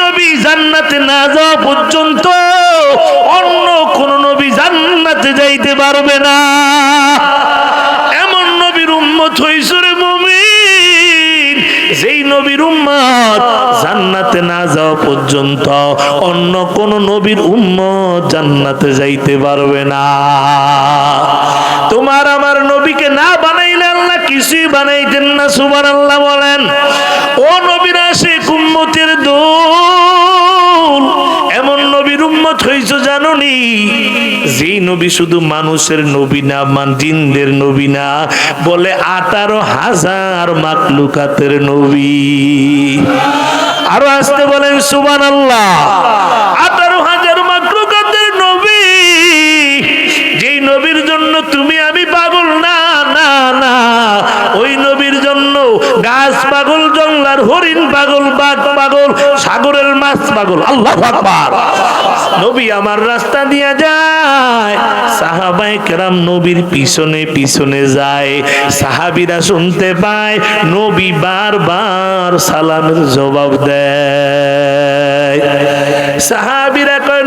নবী জান্নাতে না যাওয়া পর্যন্ত অন্য কোন নবী জান্নাতে যাইতে পারবে না। এমন নবীর উম্মত হইসরে মুমিন, যেই নবীর উম্মত জান্নাতে না যাওয়া পর্যন্ত অন্য কোন নবীর উম্মত জান্নাতে যাইতে পারবে না। তোমার আমার নবীকে না বানাইলে আল্লাহ কিছুই বানাইতেন না সুবান আল্লাহ বলেন। ও নবীর আসে কুম্মতের উম্মত হইছো জাননি? যে নবী, শুধু মানুষের নবী না মান জিনদের নবী না, বলে আঠারো হাজার মাকলুকাতের নবী। আরও আসতে বলেন সুবান আল্লাহ হরিণ পাগল, বাঘ পাগল, সাগরের মাছ পাগল। আল্লাহ নবী আমার রাস্তা দিয়ে যায় সাহাবাই কেরাম নবীর পিছনে পিছনে যায়, সাহাবিরা শুনতে পায়, নবী বারবার সালামের জবাব দেয়। সাহাবিরা কয়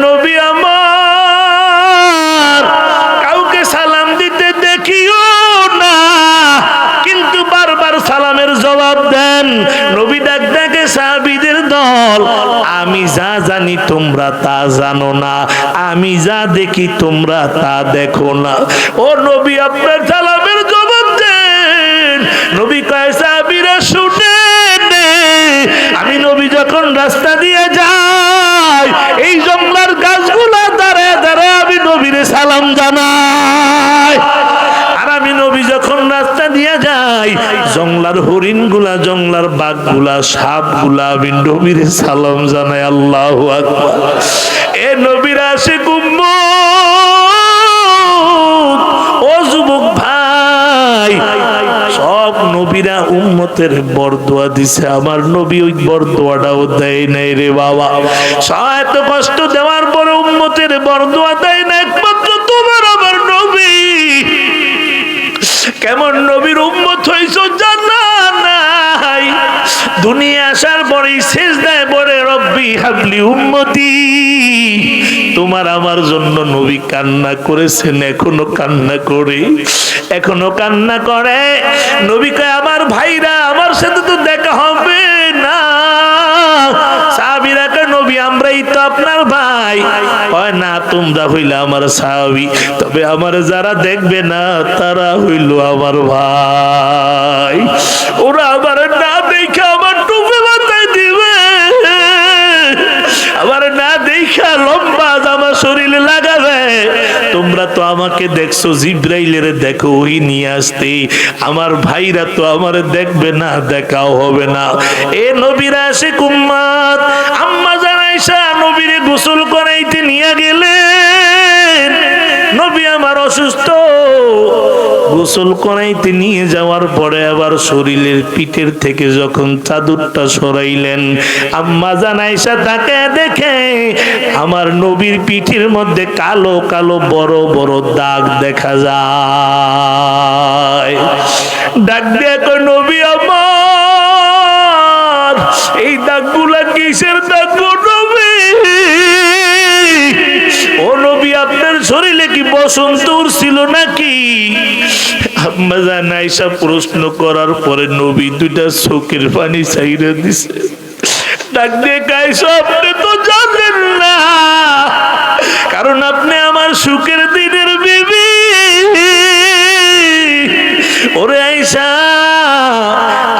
তা জানো না। আমি যা দেখি তোমরা তা দেখো না। ও নবী, আপনার সালামের জবাব দেন। নবী কয়, সাহাবিরা শুনে আমি নবী যখন রাস্তা দিয়ে যাই, এই জঙ্গলার গাছগুলা দাঁড়ায় দাঁড়ায় আমি নবীরে সালাম জানাই আর আমি নবী যখন রাস্তা দিয়ে যাই জংলার হরিণগুলা জংলার বাঘগুলা সাপগুলা আমি নবীরে সালাম জানাই আল্লাহ এ নবীর আসে কুম্ভ ও যুবক ভাই, সব নবীরা উম্মতের বরদোয়া দিছে। আমার নবী ওই বরদোয়াটাও দেয় নাই রে বাবা। এত কষ্ট দেওয়ার পরে উম্মতের বরদোয়া দেয় না, একমাত্র তোমার, আমার নবী। কেমন নবীর উম্মত হইছ পরেই বলে, রব্বি হাবলি তোমার আমার জন্য নবী কান্না করেছেন, এখনও কান্না করে, এখনও কান্না করে। নবী কয়, আমার ভাইরা, আমার সাথে তো দেখা হবে না। তবে আমার যারা দেখবে না, তারা হইল আমার ভাই। ওরা আমার তো আমাকে দেখছ, জিব্রাইলের দেখো, ওই নিয়ে আসতে। আমার ভাইরা তো আমার দেখবে না, দেখাও হবে না। এ নবীরা আসে কুম্মাত আম্মা জানাইসা নবীরে গোসল করাইতে নিয়ে গেলেন, নবী আমার অসুস্থ। গোসল করাইতে নিয়ে যাওয়ার পরে আবার শরীরের পিঠের থেকে যখন চাদরটা সরাইলেন, আম্মা জানাইসা তাকে দেখে আমার নবীর পিঠের মধ্যে কালো কালো বড় বড় দাগ দেখা যায়। ডাক দিয়ে নবী আমার, এই দাগগুলা কিসের দাগ নবী? ও নবী, আপনার শরীরে কি বসন্ত নাকি আম্মা জান আয়েশা প্রশ্ন করার পরে নবী দুইটা চোখের পানি চাইরে দিছে। কারণ আপনি আমার সুখের দিনের বিবি। ওরে আইসা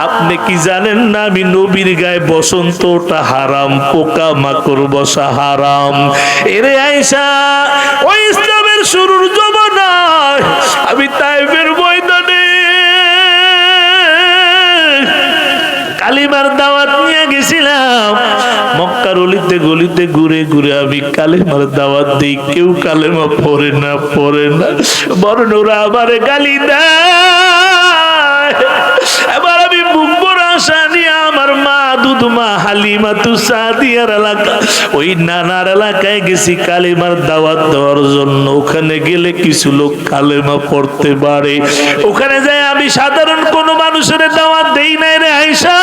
আপনি কি জানেন না আমি নবীর গায়ে বসন্তটা হারাম, পোকা মাকড় বসা হারাম? এরে আইসা ওই ইসলামের শুরুর জমানায় আমি তাইফের মক্কার অলিতে গলিতে ঘুরে ঘুরে আমি কালেমার দাওয়াত দিই। কেউ কালেমা পড়ে না পড়ে না। বরং ওরা গালি এবার আমি আমার মা হালিমা এলাকা। ওই নানার এলাকায় গেছি কালেমার দাওয়াত দেওয়ার জন্য। ওখানে গেলে কিছু লোক কালেমা পড়তে পারে। ওখানে যাই আমি সাধারণ কোনো মানুষের দাওয়াত দেই নাই রে আইসা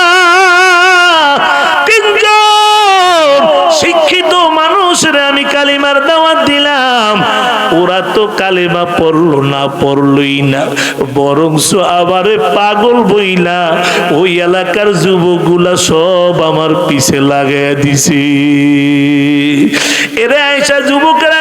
কালেমা পড়ল না পড়লই না বরং আবার পাগল বই না ওই এলাকার যুবকগুলা সব আমার পিছে লাগাই দিছি। এরা এসা যুবকেরা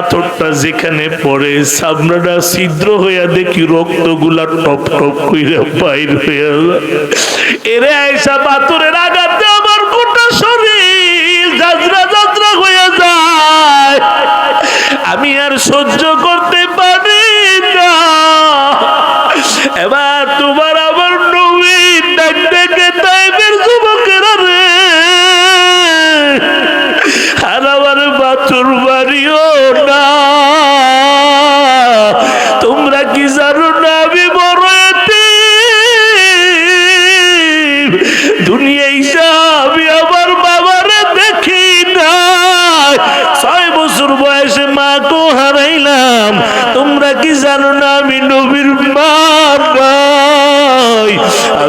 পাথরটা যেখানে পড়ে, সামনাটা ছিদ্র হইয়া দেখি রক্তগুলা টপ টপ কইরা বাইর হইয়া এরে আইসা পাথরের আঘাতে আমার গোটা শরীর যাত্রা যাত্রা হয়ে যায়। আমি আর সহ্য করতে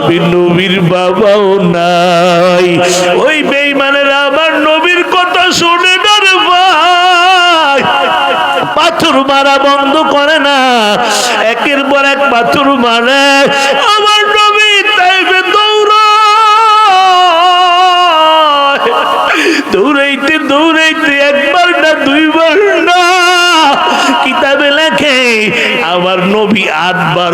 আমি নবীর বাবাও নাই। ওই বেইমানের আমার নবীর কথা শুনে না পাথর মারা বন্ধ করে না। একের পর এক পাথর মারে। আমার নবী তাইবে দৌড়ায়। দৌড়াইতে দৌড়াইতে একবার না দুইবার না। কিতাবে লেখে, আমার নবী আটবার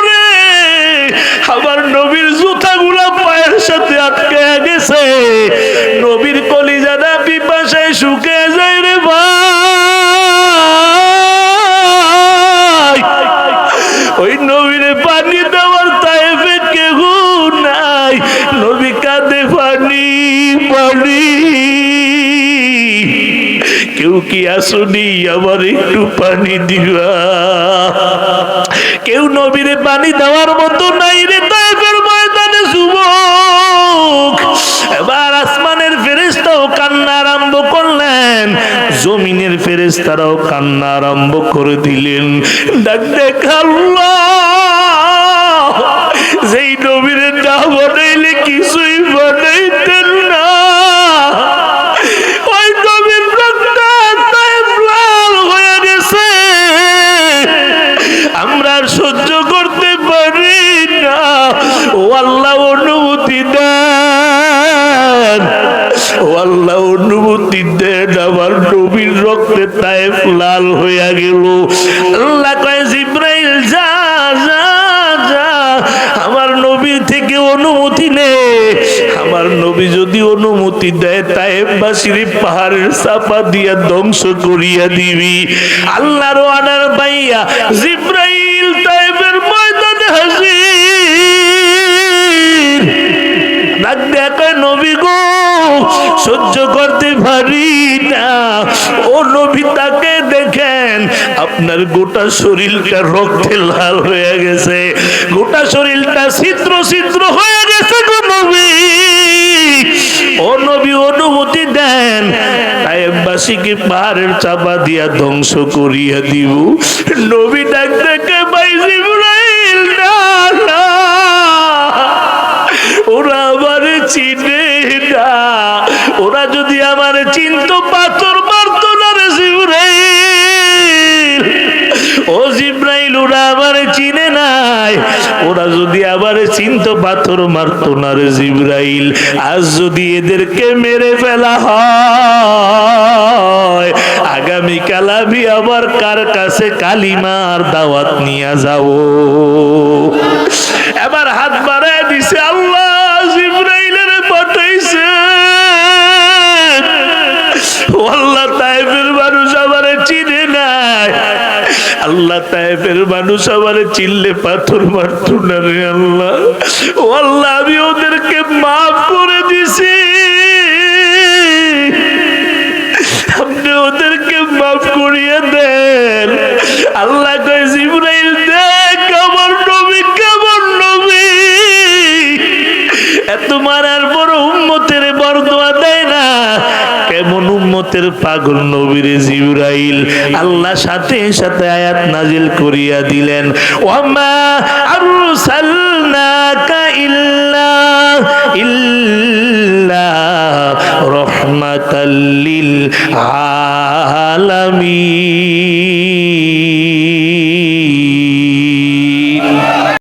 আবার নবীর জুতাগুলা পায়ের সাথে আটকে গেছে। নবীর কলিজাটা পিপাসায় শুকে যায় রে ভাই। ওই নবীরে পানি দেওয়ার তাইফে কেহ নাই। নবী কাঁদে পানি পানি। কেউ কি আসুনি আবার একটু পানি দিবা? কেউ নবীরে পানি দেওয়ার মতো নাই আরম্ভ করলেন। জমিনের ফেরেস্তারাও কান্না আরম্ভ করে দিলেন। ডাক দেখ রক্তে তাইফ লাল হইয়া গেল। আল্লাহ কয়, জিব্রাইল, যা যা যা, আমার নবী থেকে অনুমতি নে। আমার নবী যদি অনুমতি দেয় তাইবাসীর পাহাড়ের চাপা দিয়া ধ্বংস করিয়া দিবি। আল্লাহর আনার পাইয়া জিব্রাইল তাইবের ময়দানে হাজির। ডাক দেখে নবী গো, সহ্য করতে পারি না। ও নবী তাকে দেখেন, আপনার গোটা শরীরটা রক্তে লাল হয়ে গেছে। গোটা শরীরটা হয়ে গেছে নবী। অনুমতি দেন তাইবাসীকে পাহাড়ের চাপা দিয়া ধ্বংস করিয়া দিব। নবী চিন্ত পাথর মারতো না রে জিব্রাইল। ও জিব্রাইল, ওরা আবার চিনে নাই। ওরা যদি আবার চিন্ত, পাথর মারতো না রে জিব্রাইল। আজ যদি এদেরকে মেরে ফেলা হয়, আগামীকাল আমি আবার কার কাছে কালিমার দাওয়াত নিয়ে যাব? তাইফের মানুষ আমার চিল্লে পাথর মারতো না রে আল্লাহ। ও আল্লাহ আমি ওদেরকে পাগল নবীরে জিব্রাইল আল্লাহ সাথে সাথে আয়াত নাজিল করিয়া দিলেন, ওয়ামা আরসালনাকা ইল্লা ইল্লা রহমাতাল লিল আলামিন।